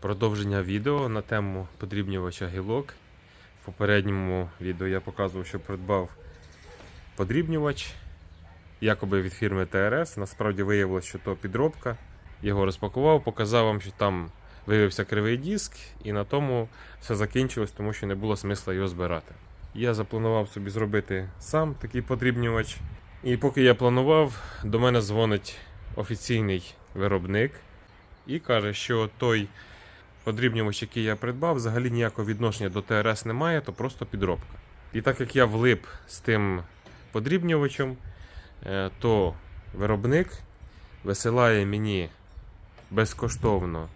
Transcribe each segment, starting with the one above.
Продовження відео на тему подрібнювача гілок. В попередньому відео я показував, що придбав подрібнювач, якоби від фірми ТРС. Насправді виявилося, що то підробка. Його розпакував, показав вам, що там виявився кривий диск, і на тому все закінчилось, тому що не було смисла його збирати. Я запланував собі зробити сам такий подрібнювач. І поки я планував, до мене дзвонить офіційний виробник і каже, що той подрібнювач, який я придбав, взагалі ніякого відношення до ТРС немає, то просто підробка. І так як я влип з тим подрібнювачем, е, то виробник висилає мені безкоштовно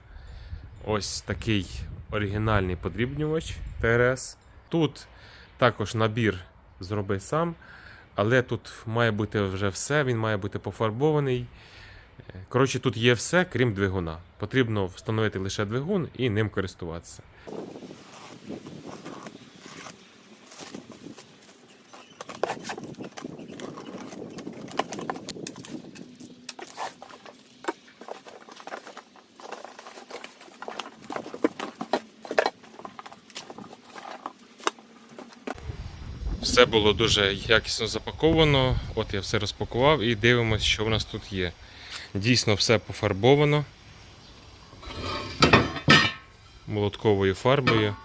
ось такий оригінальний подрібнювач ТРС. Тут також набір зроби сам, але тут має бути вже все, він має бути пофарбований. Коротше, тут є все, крім двигуна. Потрібно встановити лише двигун і ним користуватися. Все було дуже якісно запаковано. От я все розпакував і дивимося, що в нас тут є. Дійсно, все пофарбовано молотковою фарбою.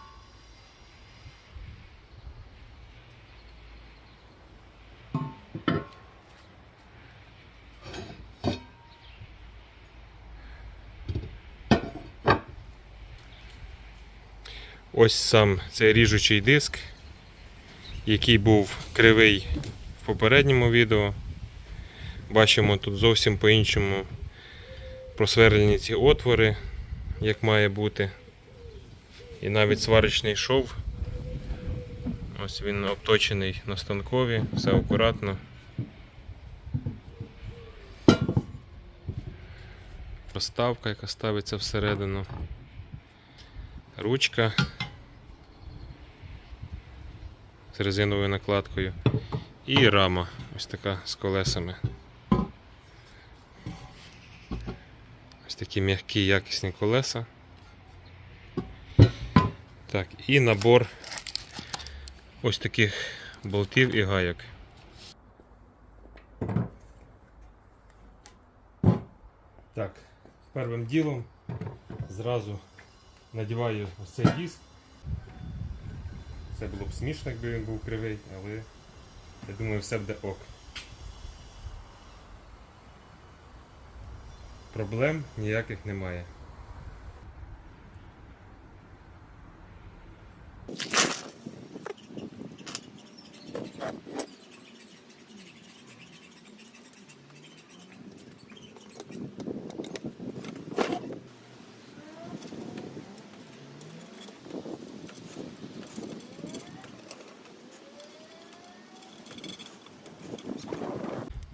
Ось сам цей ріжучий диск, який був кривий в попередньому відео. Бачимо тут зовсім по-іншому просверлені ці отвори, як має бути. І навіть сварочний шов. Ось він обточений на станкові, все акуратно. Проставка, яка ставиться всередину. Ручка з резиновою накладкою. І рама ось така з колесами. Ось такі м'які якісні колеса. Так, і набор ось таких болтів і гайок. Так, первим ділом зразу надіваю ось цей диск. Це було б смішно, якби він був кривий, але я думаю, все буде ок. Проблем ніяких немає.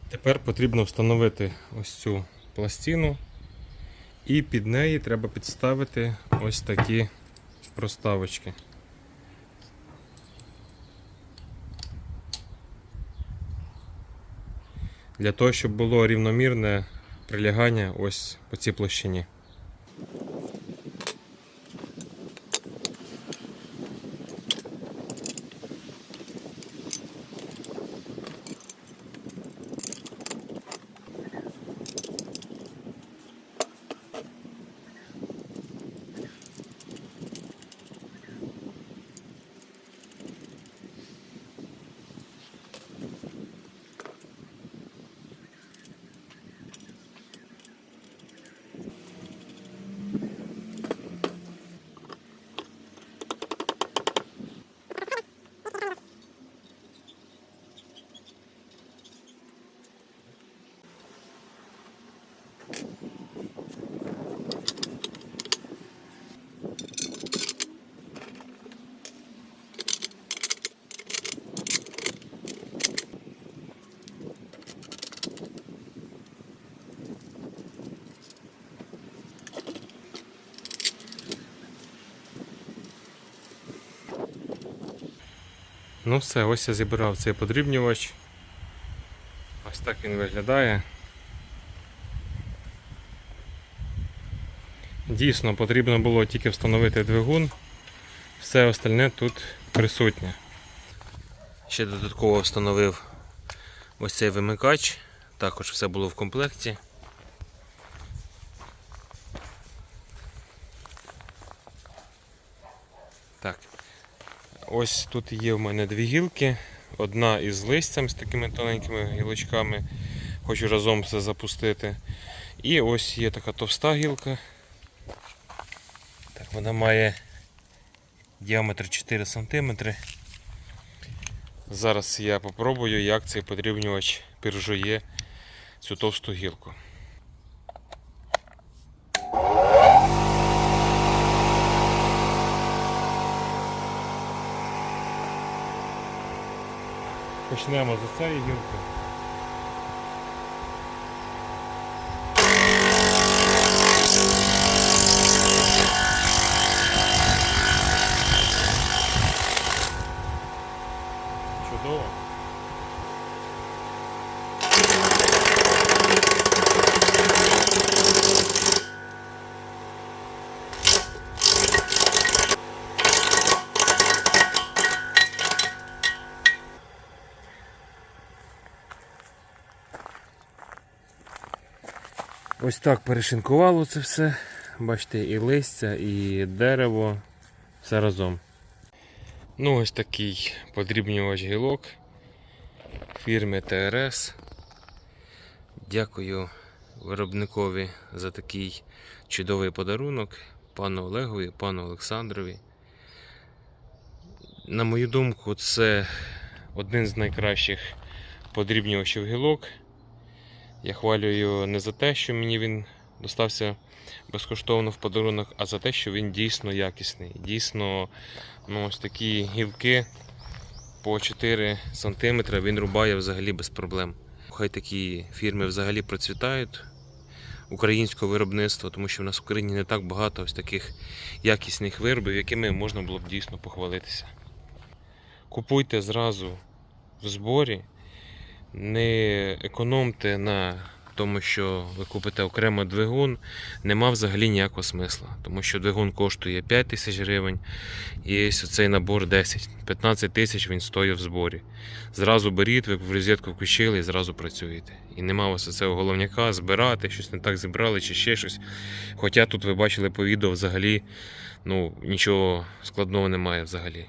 Тепер потрібно встановити ось цю пластину, і під неї треба підставити ось такі проставочки. Для того, щоб було рівномірне прилягання ось по цій площині. Ну все, ось я зібрав цей подрібнювач. Ось так він виглядає. Дійсно, потрібно було тільки встановити двигун, все остальне тут присутнє. Ще додатково встановив ось цей вимикач, також все було в комплекті. Ось тут є в мене дві гілки. Одна із листям з такими тоненькими гілочками. Хочу разом все запустити. І ось є така товста гілка. Так, вона має діаметр 4 см. Зараз я попробую, як цей подрібнювач піржує цю товсту гілку. Почнемо з цієї гілки. Ось так перешинкувало це все. Бачите, і листя, і дерево, все разом. Ну, ось такий подрібнювач гілок фірми ТРС. Дякую виробникові за такий чудовий подарунок, пану Олегові, пану Олександрові. На мою думку, це один з найкращих подрібнювачів гілок. Я хвалю його не за те, що мені він достався безкоштовно в подарунок, а за те, що він дійсно якісний. Дійсно, ну, ось такі гілки по 4 см він рубає взагалі без проблем. Хай такі фірми взагалі процвітають українського виробництва, тому що в нас в Україні не так багато ось таких якісних виробів, якими можна було б дійсно похвалитися. Купуйте зразу в зборі, не економте на тому, що ви купите окремо двигун, нема взагалі ніякого смисла, тому що двигун коштує 5 тисяч гривень, і ось цей набор 10. 15 тисяч він стоїть в зборі. Зразу беріть, ви в розетку включили і зразу працюєте. І нема у вас цього головняка збирати, щось не так зібрали чи ще щось. Хоча тут ви бачили по відео взагалі ну, нічого складного немає взагалі.